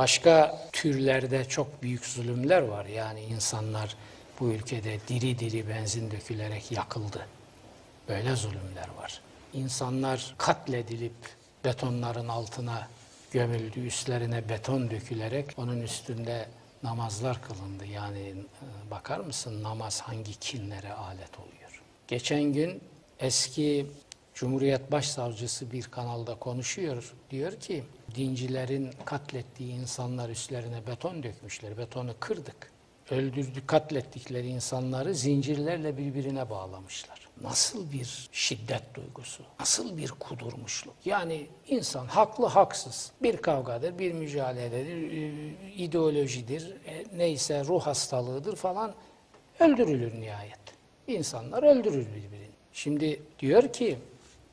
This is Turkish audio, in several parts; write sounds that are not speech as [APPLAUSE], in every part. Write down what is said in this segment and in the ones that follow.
Başka türlerde çok büyük zulümler var. Yani insanlar bu ülkede diri diri benzin dökülerek yakıldı. Böyle zulümler var. İnsanlar katledilip betonların altına gömüldü, üstlerine beton dökülerek onun üstünde namazlar kılındı. Yani e, bakar mısın namaz hangi kinlere alet oluyor? Geçen gün eski Cumhuriyet Başsavcısı bir kanalda konuşuyor. Diyor ki dincilerin katlettiği insanlar üstlerine beton dökmüşler. Betonu kırdık. Öldürdük, katlettikleri insanları zincirlerle birbirine bağlamışlar. Nasıl bir şiddet duygusu, nasıl bir kudurmuşluk. Yani insan haklı haksız bir kavgadır, bir mücadeledir, e, ideolojidir, e, neyse ruh hastalığıdır falan öldürülür nihayet. İnsanlar öldürür birbirini. Şimdi diyor ki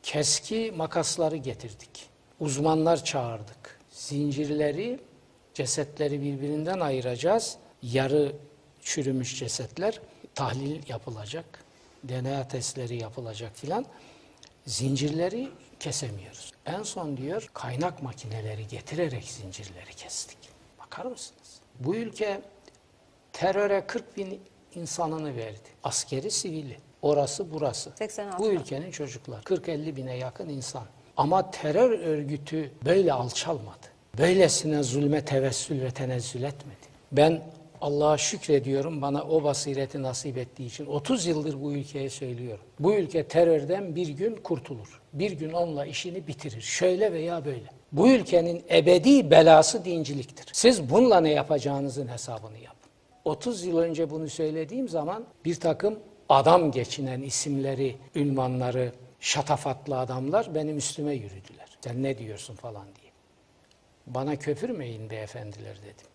keski makasları getirdik. Uzmanlar çağırdık. Zincirleri, cesetleri birbirinden ayıracağız. Yarı çürümüş cesetler tahlil yapılacak. DNA testleri yapılacak filan. Zincirleri kesemiyoruz. En son diyor kaynak makineleri getirerek zincirleri kestik. Bakar mısınız? Bu ülke teröre 40 bin insanını verdi. Askeri, sivili. Orası burası. 86. Bu ülkenin çocuklar. 40-50 bine yakın insan. Ama terör örgütü böyle alçalmadı. Böylesine zulme tevessül ve tenezzül etmedi. Ben Allah'a şükrediyorum bana o basireti nasip ettiği için. 30 yıldır bu ülkeye söylüyorum. Bu ülke terörden bir gün kurtulur. Bir gün onunla işini bitirir. Şöyle veya böyle. Bu ülkenin ebedi belası dinciliktir. Siz bununla ne yapacağınızın hesabını yapın. 30 yıl önce bunu söylediğim zaman bir takım adam geçinen isimleri, ünvanları, şatafatlı adamlar benim üstüme yürüdüler. Sen ne diyorsun falan diye. Bana köpürmeyin beyefendiler dedim.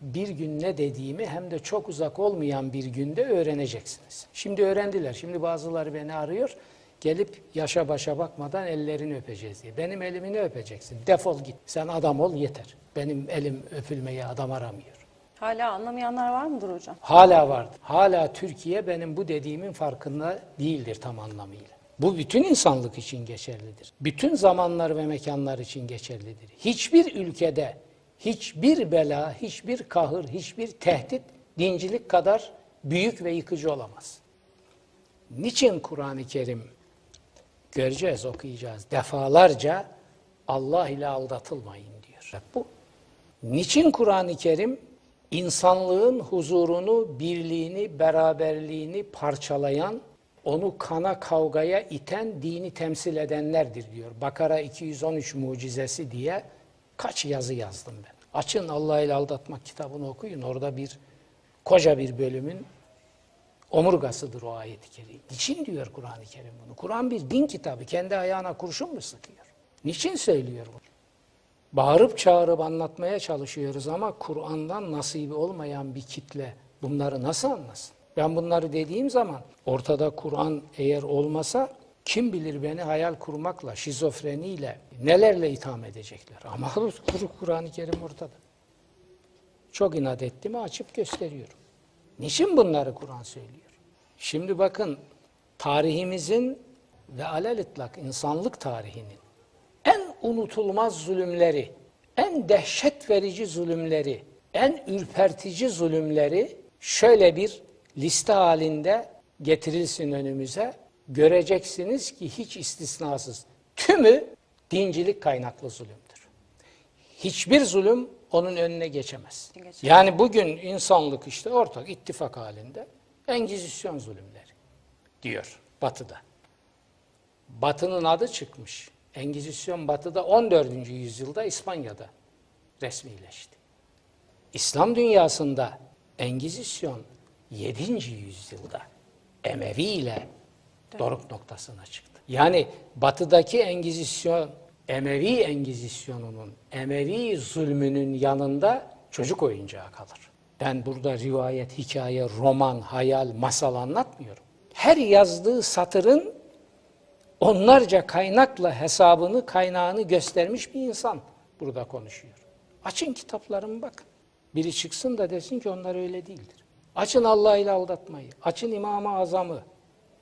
Bir gün ne dediğimi hem de çok uzak olmayan bir günde öğreneceksiniz. Şimdi öğrendiler. Şimdi bazıları beni arıyor. Gelip yaşa başa bakmadan ellerini öpeceğiz diye. Benim elimi ne öpeceksin? Defol git. Sen adam ol yeter. Benim elim öpülmeye adam aramıyor. Hala anlamayanlar var mıdır hocam? Hala vardır. Hala Türkiye benim bu dediğimin farkında değildir tam anlamıyla. Bu bütün insanlık için geçerlidir. Bütün zamanlar ve mekanlar için geçerlidir. Hiçbir ülkede hiçbir bela, hiçbir kahır, hiçbir tehdit dincilik kadar büyük ve yıkıcı olamaz. Niçin Kur'an-ı Kerim göreceğiz, okuyacağız. Defalarca Allah ile aldatılmayın diyor. Bu. Niçin Kur'an-ı Kerim insanlığın huzurunu, birliğini, beraberliğini parçalayan, onu kana kavgaya iten, dini temsil edenlerdir diyor. Bakara 213 mucizesi diye kaç yazı yazdım ben. Açın Allah ile aldatmak kitabını okuyun. Orada bir koca bir bölümün omurgasıdır o ayet-i kerim. Niçin diyor Kur'an-ı Kerim bunu? Kur'an bir din kitabı. Kendi ayağına kurşun mu sıkıyor? Niçin söylüyor bunu? Bağırıp çağırıp anlatmaya çalışıyoruz ama Kur'an'dan nasibi olmayan bir kitle bunları nasıl anlasın? Ben bunları dediğim zaman ortada Kur'an eğer olmasa kim bilir beni hayal kurmakla, şizofreniyle, nelerle itham edecekler. Ama Kur'an-ı Kerim ortada. Çok inat etti mi açıp gösteriyorum. Niçin bunları Kur'an söylüyor? Şimdi bakın tarihimizin ve alel itlak insanlık tarihinin en unutulmaz zulümleri, en dehşet verici zulümleri, en ürpertici zulümleri şöyle bir liste halinde getirilsin önümüze. Göreceksiniz ki hiç istisnasız tümü dincilik kaynaklı zulümdür. Hiçbir zulüm onun önüne geçemez. Geçemez. Yani bugün insanlık işte ortak ittifak halinde Engizisyon zulümleri diyor Batı'da. Batı'nın adı çıkmış. Engizisyon Batı'da 14. yüzyılda İspanya'da resmileşti. İslam dünyasında Engizisyon 7. yüzyılda Emevi ile doruk noktasına çıktı. Yani batıdaki Engizisyon, Emevi Engizisyonunun, Emevi zulmünün yanında çocuk oyuncağı kalır. Ben burada rivayet, hikaye, roman, hayal, masal anlatmıyorum. Her yazdığı satırın onlarca kaynakla hesabını, kaynağını göstermiş bir insan burada konuşuyor. Açın kitaplarımı bakın. Biri çıksın da desin ki onlar öyle değildir. Açın Allah ile aldatmayı, açın İmam-ı Azam'ı,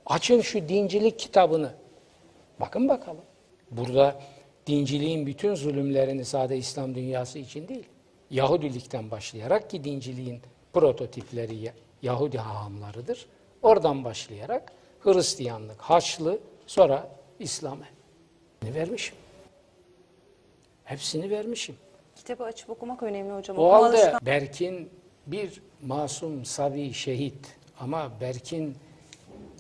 açın şu dincilik kitabını. Bakın bakalım. Burada dinciliğin bütün zulümlerini sadece İslam dünyası için değil, Yahudilikten başlayarak ki dinciliğin prototipleri Ya- Yahudi hahamlarıdır. Oradan başlayarak Hristiyanlık, Haçlı, sonra İslam'a vermişim. Hepsini vermişim. Kitabı açıp okumak önemli hocam. O halde Berk'in bir masum, savi, şehit ama Berk'in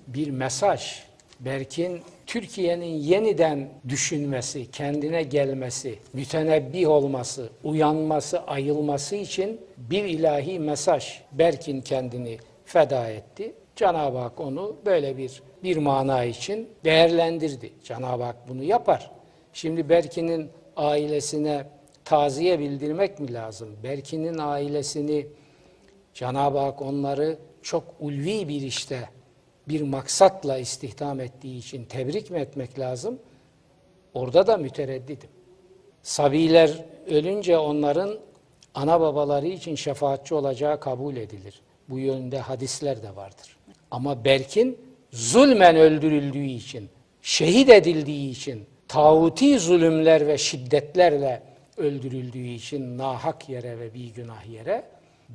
bir mesaj, Berk'in Türkiye'nin yeniden düşünmesi, kendine gelmesi, mütenebbih olması, uyanması, ayılması için bir ilahi mesaj. Berk'in kendini feda etti. Cenab-ı Hak onu böyle bir bir mana için değerlendirdi. Cenab-ı Hak bunu yapar. Şimdi Berkin'in ailesine taziye bildirmek mi lazım? Berkin'in ailesini Cenab-ı Hak onları çok ulvi bir işte bir maksatla istihdam ettiği için tebrik mi etmek lazım? Orada da mütereddidim. Sabiler ölünce onların ana babaları için şefaatçi olacağı kabul edilir. Bu yönde hadisler de vardır. Ama Berk'in zulmen öldürüldüğü için, şehit edildiği için, tağuti zulümler ve şiddetlerle öldürüldüğü için nahak yere ve bir günah yere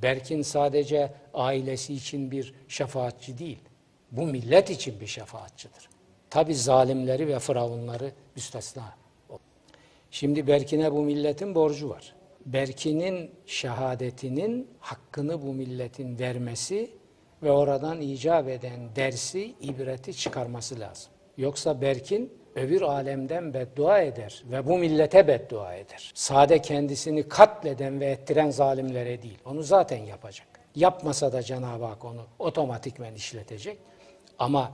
Berk'in sadece ailesi için bir şefaatçi değil, bu millet için bir şefaatçidir. Tabi zalimleri ve firavunları müstesna. Şimdi Berkin'e bu milletin borcu var. Berkin'in şehadetinin hakkını bu milletin vermesi ve oradan icap eden dersi, ibreti çıkarması lazım. Yoksa Berkin öbür alemden beddua eder ve bu millete beddua eder. Sade kendisini katleden ve ettiren zalimlere değil. Onu zaten yapacak. Yapmasa da Cenab-ı Hak onu otomatikmen işletecek. Ama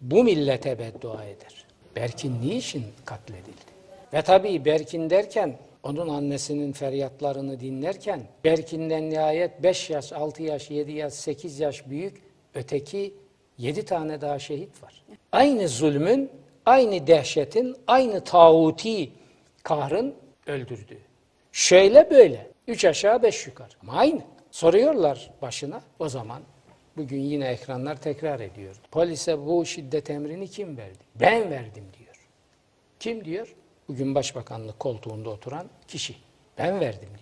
bu millete beddua eder. Berkin niçin katledildi? Ve tabii Berkin derken onun annesinin feryatlarını dinlerken Berkin'den nihayet 5 yaş, 6 yaş, 7 yaş, 8 yaş büyük öteki 7 tane daha şehit var. Aynı zulmün, aynı dehşetin, aynı tağuti kahrın öldürdüğü. Şöyle böyle. Üç aşağı beş yukarı. Ama aynı. Soruyorlar başına. O zaman bugün yine ekranlar tekrar ediyor. Polise bu şiddet emrini kim verdi? Ben verdim diyor. Kim diyor? Bugün başbakanlık koltuğunda oturan kişi. Ben verdim diyor.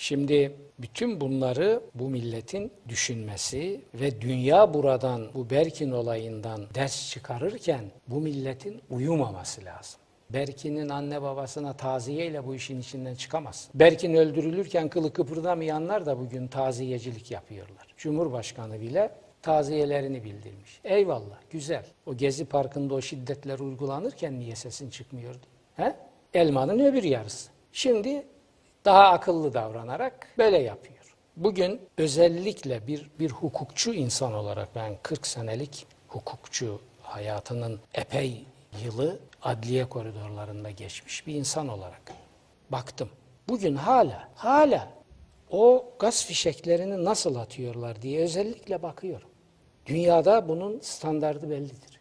Şimdi bütün bunları bu milletin düşünmesi ve dünya buradan bu Berkin olayından ders çıkarırken bu milletin uyumaması lazım. Berkin'in anne babasına taziyeyle bu işin içinden çıkamaz. Berkin öldürülürken kılı kıpırdamayanlar da bugün taziyecilik yapıyorlar. Cumhurbaşkanı bile taziyelerini bildirmiş. Eyvallah, güzel. O Gezi Parkı'nda o şiddetler uygulanırken niye sesin çıkmıyordu? He? Elmanın öbür yarısı. Şimdi daha akıllı davranarak böyle yapıyor. Bugün özellikle bir bir hukukçu insan olarak ben 40 senelik hukukçu hayatının epey yılı adliye koridorlarında geçmiş bir insan olarak baktım. Bugün hala hala o gaz fişeklerini nasıl atıyorlar diye özellikle bakıyorum. Dünyada bunun standardı bellidir.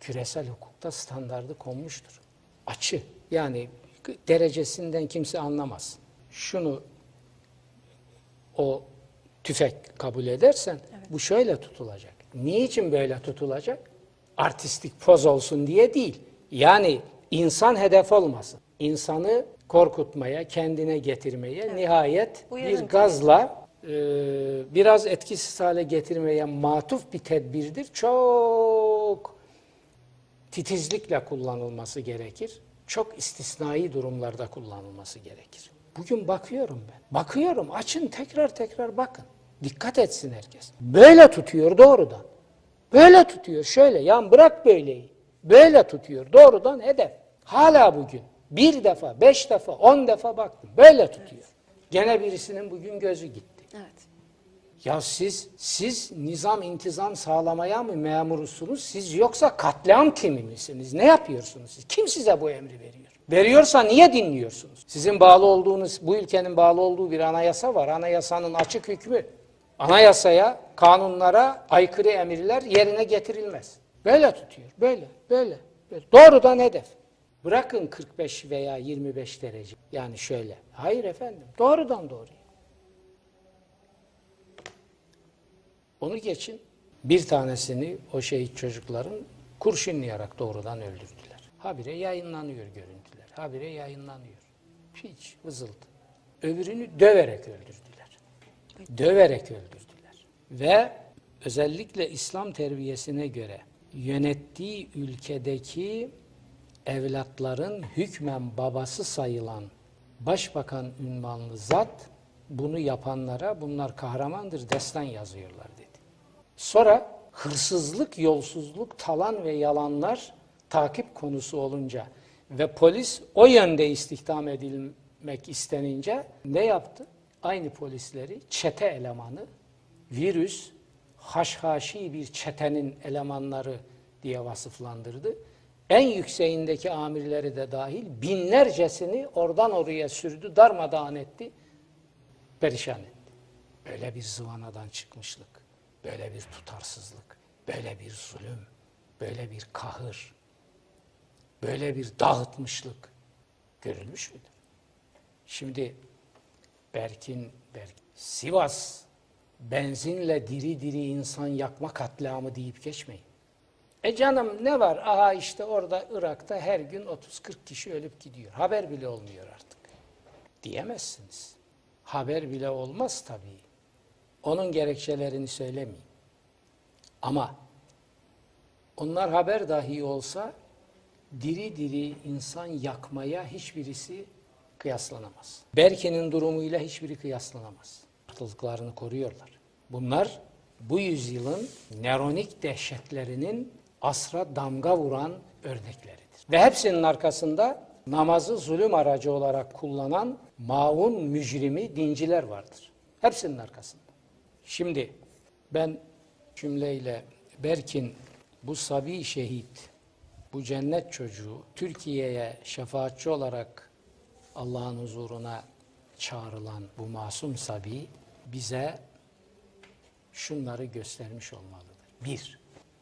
Küresel hukukta standardı konmuştur. Açı yani derecesinden kimse anlamaz. Şunu o tüfek kabul edersen bu şöyle tutulacak. Niçin böyle tutulacak? Artistik poz olsun diye değil. Yani insan hedef olmasın. İnsanı korkutmaya, kendine getirmeye, nihayet Uyarın bir gazla e, biraz etkisiz hale getirmeye matuf bir tedbirdir. Çok titizlikle kullanılması gerekir. Çok istisnai durumlarda kullanılması gerekir. Bugün bakıyorum ben. Bakıyorum açın tekrar tekrar bakın. Dikkat etsin herkes. Böyle tutuyor doğrudan. Böyle tutuyor şöyle yan bırak böyleyi. Böyle tutuyor doğrudan hedef. Hala bugün bir defa, beş defa, on defa baktım. Böyle tutuyor. Gene birisinin bugün gözü gitti. Evet. Ya siz siz nizam intizam sağlamaya mı memursunuz? Siz yoksa katliam timi misiniz? Ne yapıyorsunuz siz? Kim size bu emri veriyor? Veriyorsa niye dinliyorsunuz? Sizin bağlı olduğunuz, bu ülkenin bağlı olduğu bir anayasa var. Anayasanın açık hükmü. Anayasaya, kanunlara aykırı emirler yerine getirilmez. Böyle tutuyor. Böyle, böyle. böyle. Doğrudan hedef. Bırakın 45 veya 25 derece. Yani şöyle. Hayır efendim. Doğrudan doğruya. Onu geçin. Bir tanesini o şehit çocukların kurşunlayarak doğrudan öldürdüler. Habire yayınlanıyor görüntüler. Habire yayınlanıyor. Hiç vızıltı. öbürünü döverek öldürdüler. Döverek öldürdüler. Ve özellikle İslam terbiyesine göre yönettiği ülkedeki evlatların hükmen babası sayılan başbakan ünvanlı zat bunu yapanlara bunlar kahramandır destan yazıyorlar dedi. Sonra hırsızlık, yolsuzluk, talan ve yalanlar takip konusu olunca ve polis o yönde istihdam edilmek istenince ne yaptı? Aynı polisleri çete elemanı, virüs, haşhaşi bir çetenin elemanları diye vasıflandırdı. En yükseğindeki amirleri de dahil binlercesini oradan oraya sürdü, darmadağın etti, perişan etti. Böyle bir zıvanadan çıkmışlık, böyle bir tutarsızlık, böyle bir zulüm, böyle bir kahır, böyle bir dağıtmışlık görülmüş müdür? Şimdi Berkin, Berkin Sivas benzinle diri diri insan yakma katliamı deyip geçmeyin. E canım ne var? Aha işte orada Irak'ta her gün 30-40 kişi ölüp gidiyor. Haber bile olmuyor artık. Diyemezsiniz. Haber bile olmaz tabii. Onun gerekçelerini söylemeyeyim. Ama onlar haber dahi olsa diri diri insan yakmaya hiçbirisi kıyaslanamaz. Berke'nin durumuyla hiçbiri kıyaslanamaz. Farklılıklarını koruyorlar. Bunlar bu yüzyılın neronik dehşetlerinin asra damga vuran örnekleridir. Ve hepsinin arkasında namazı zulüm aracı olarak kullanan maun mücrimi dinciler vardır. Hepsinin arkasında. Şimdi ben cümleyle Berkin bu sabi şehit, bu cennet çocuğu Türkiye'ye şefaatçi olarak Allah'ın huzuruna çağrılan bu masum sabi bize şunları göstermiş olmalıdır. Bir,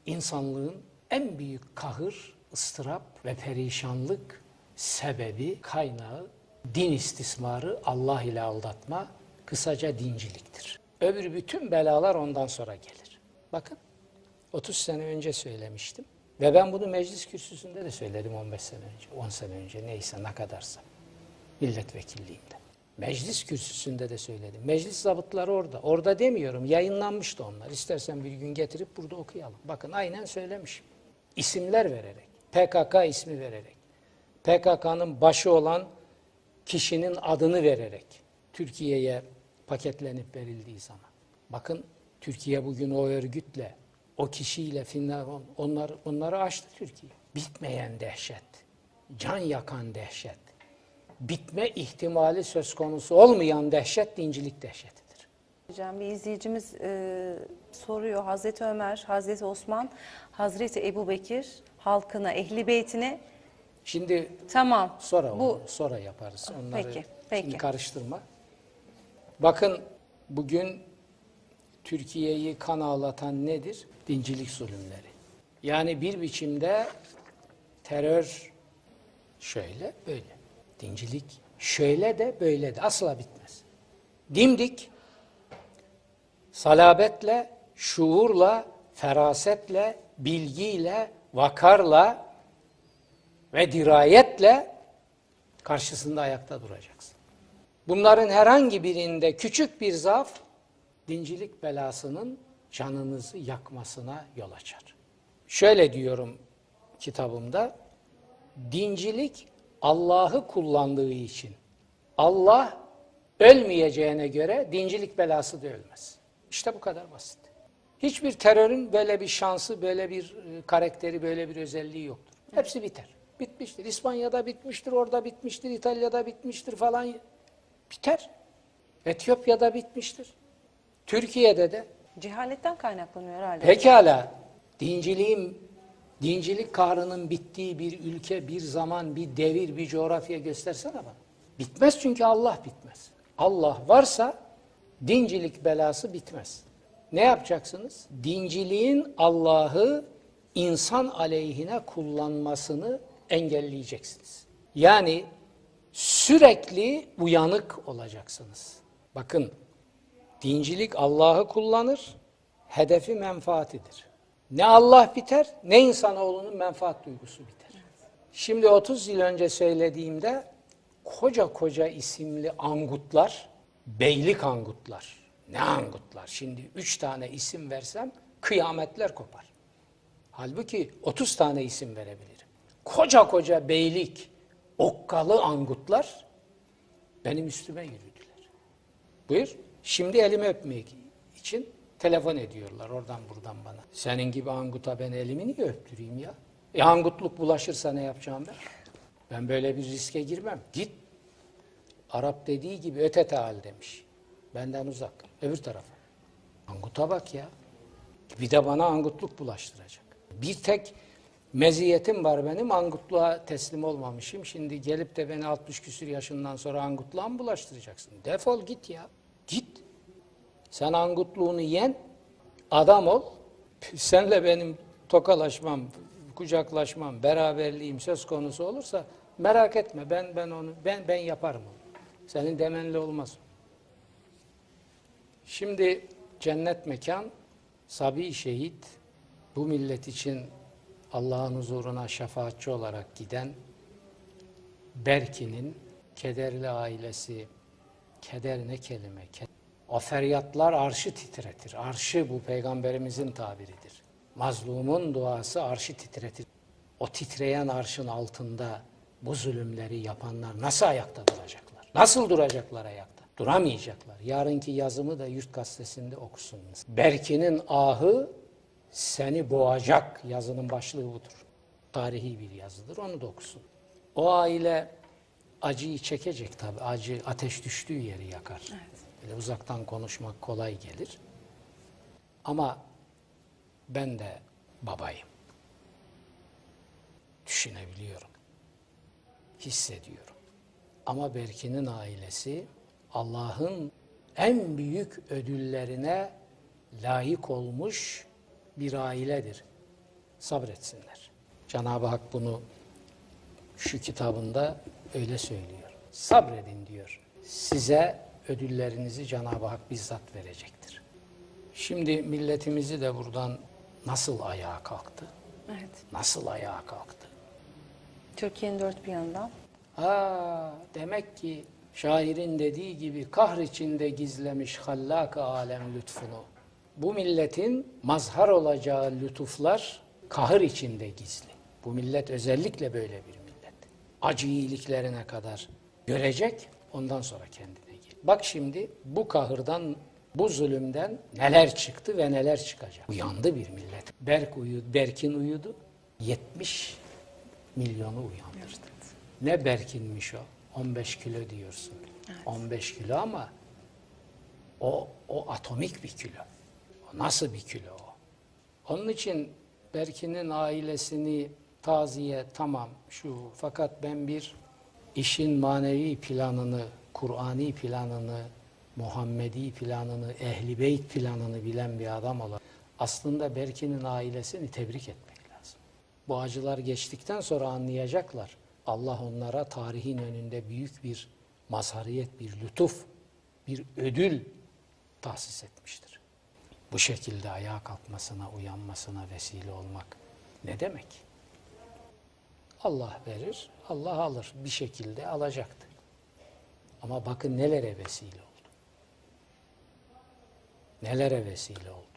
insanlığın en büyük kahır, ıstırap ve perişanlık sebebi, kaynağı din istismarı, Allah ile aldatma, kısaca dinciliktir. Öbür bütün belalar ondan sonra gelir. Bakın 30 sene önce söylemiştim. Ve ben bunu meclis kürsüsünde de söyledim 15 sene önce, 10 sene önce neyse ne kadarsa milletvekilliğinde. Meclis kürsüsünde de söyledim. Meclis zabıtları orada. Orada demiyorum. Yayınlanmıştı onlar. İstersen bir gün getirip burada okuyalım. Bakın aynen söylemişim. İsimler vererek. PKK ismi vererek. PKK'nın başı olan kişinin adını vererek. Türkiye'ye paketlenip verildiği zaman. Bakın Türkiye bugün o örgütle, o kişiyle Finland, onlar, onları aştı Türkiye. Bitmeyen dehşet, can yakan dehşet, bitme ihtimali söz konusu olmayan dehşet dincilik dehşetidir. Hocam bir izleyicimiz e, soruyor. Hazreti Ömer, Hazreti Osman, Hazreti Ebu Bekir halkına, ehli beytine Şimdi tamam. sonra bu onu sonra yaparız. Onları Peki, peki. karıştırma. Bakın bugün Türkiye'yi kan ağlatan nedir? Dincilik zulümleri. Yani bir biçimde terör şöyle böyle. Dincilik şöyle de böyle de asla bitmez. Dimdik salabetle, şuurla, ferasetle, bilgiyle, vakarla ve dirayetle karşısında ayakta duracaksın. Bunların herhangi birinde küçük bir zaaf dincilik belasının canınızı yakmasına yol açar. Şöyle diyorum kitabımda, dincilik Allah'ı kullandığı için Allah ölmeyeceğine göre dincilik belası da ölmez. İşte bu kadar basit. Hiçbir terörün böyle bir şansı, böyle bir e, karakteri, böyle bir özelliği yoktur. Hepsi biter. Bitmiştir. İspanya'da bitmiştir, orada bitmiştir, İtalya'da bitmiştir falan. Biter. Etiyopya'da bitmiştir. Türkiye'de de. cehaletten kaynaklanıyor herhalde. Pekala dinciliğin, dincilik kahrının bittiği bir ülke, bir zaman, bir devir, bir coğrafya göstersene bana. Bitmez çünkü Allah bitmez. Allah varsa dincilik belası bitmez. Ne yapacaksınız? Dinciliğin Allah'ı insan aleyhine kullanmasını engelleyeceksiniz. Yani sürekli uyanık olacaksınız. Bakın Dincilik Allah'ı kullanır, hedefi menfaatidir. Ne Allah biter, ne insanoğlunun menfaat duygusu biter. Şimdi 30 yıl önce söylediğimde koca koca isimli angutlar, beylik angutlar. Ne angutlar? Şimdi üç tane isim versem kıyametler kopar. Halbuki 30 tane isim verebilirim. Koca koca beylik, okkalı angutlar benim üstüme yürüdüler. Buyur. Şimdi elimi öpmek için telefon ediyorlar oradan buradan bana. Senin gibi anguta ben elimi niye öptüreyim ya? E angutluk bulaşırsa ne yapacağım ben? Ben böyle bir riske girmem. Git. Arap dediği gibi öte teal demiş. Benden uzak. Öbür tarafa. Anguta bak ya. Bir de bana angutluk bulaştıracak. Bir tek meziyetim var benim angutluğa teslim olmamışım. Şimdi gelip de beni 60 küsür yaşından sonra angutluğa mı bulaştıracaksın? Defol git ya. Git. Sen angutluğunu yen, adam ol. [LAUGHS] Senle benim tokalaşmam, kucaklaşmam, beraberliğim söz konusu olursa merak etme. Ben ben onu ben ben yaparım onu. Senin demenle olmaz. Şimdi cennet mekan, sabi şehit, bu millet için Allah'ın huzuruna şefaatçi olarak giden Berki'nin kederli ailesi, keder ne kelime? Ke- O feryatlar arşı titretir. Arşı bu peygamberimizin tabiridir. Mazlumun duası arşı titretir. O titreyen arşın altında bu zulümleri yapanlar nasıl ayakta duracaklar? Nasıl duracaklar ayakta? Duramayacaklar. Yarınki yazımı da Yurt Gazetesi'nde okusunuz. Berki'nin ahı seni boğacak yazının başlığı budur. Tarihi bir yazıdır, onu da okusun. O aile acıyı çekecek tabii. Acı ateş düştüğü yeri yakar. Böyle uzaktan konuşmak kolay gelir. Ama ben de babayım. Düşünebiliyorum. Hissediyorum. Ama Berkin'in ailesi Allah'ın en büyük ödüllerine layık olmuş bir ailedir. Sabretsinler. Cenab-ı Hak bunu şu kitabında öyle söylüyor. Sabredin diyor. Size ödüllerinizi Cenab-ı Hak bizzat verecektir. Şimdi milletimizi de buradan nasıl ayağa kalktı? Evet. Nasıl ayağa kalktı? Türkiye'nin dört bir yanından. Ha, demek ki şairin dediği gibi kahr içinde gizlemiş hallak alem lütfunu. Bu milletin mazhar olacağı lütuflar kahır içinde gizli. Bu millet özellikle böyle bir. Acı iyiliklerine kadar görecek, ondan sonra kendine gelir. Bak şimdi bu kahırdan, bu zulümden neler çıktı ve neler çıkacak. Uyandı bir millet. Berk uyudu, Berkin uyudu. 70 milyonu uyandırdı. Ne Berkin'miş o? 15 kilo diyorsun. 15 kilo ama o, o atomik bir kilo. O nasıl bir kilo o? Onun için Berkin'in ailesini taziye tamam şu fakat ben bir işin manevi planını, Kur'ani planını, Muhammedi planını, Ehli Beyt planını bilen bir adam olarak aslında Berkin'in ailesini tebrik etmek lazım. Bu acılar geçtikten sonra anlayacaklar. Allah onlara tarihin önünde büyük bir mazhariyet, bir lütuf, bir ödül tahsis etmiştir. Bu şekilde ayağa kalkmasına, uyanmasına vesile olmak ne demek? Allah verir, Allah alır. Bir şekilde alacaktı. Ama bakın nelere vesile oldu. Nelere vesile oldu.